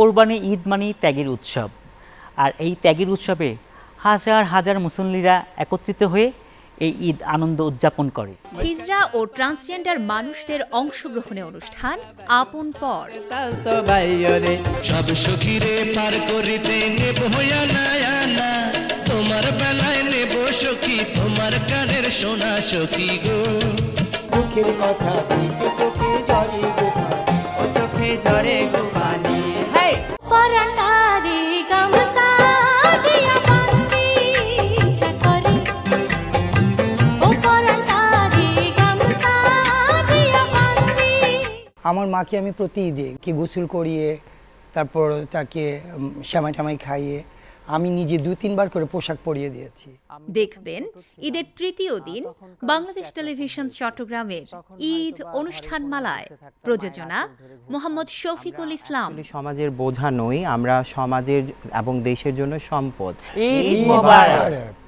কোরবানি ঈদ মানে ত্যাগের উৎসব। আর এই ত্যাগের উৎসবে হাজার হাজার মুসল্লিরা একত্রিত হয়ে এই ঈদ আনন্দ উদযাপন করে। হিজড়া ও ট্রান্সজেন্ডার মানুষদের অংশগ্রহণে অনুষ্ঠান আপন পর। সব সখীরে পার করিতে নেব না। তোমার বেলায় নেব সখী তোমার কানের সোনা সখী গো। দুঃখের কথা চোখে ও চোখে জরে গোপানি আমার মাকে আমি প্রতি ঈদে কি গোসল করিয়ে তারপর তাকে সেমাই টামাই খাইয়ে আমি নিজে দু তিনবার করে পোশাক পরিয়ে দিয়েছি। দেখবেন ঈদের তৃতীয় দিন বাংলাদেশ টেলিভিশন চট্টগ্রামের ঈদ অনুষ্ঠান মালায় প্রযোজনা মোহাম্মদ শফিকুল ইসলাম। সমাজের বোঝা নই আমরা সমাজের এবং দেশের জন্য সম্পদ। ঈদ মোবারক।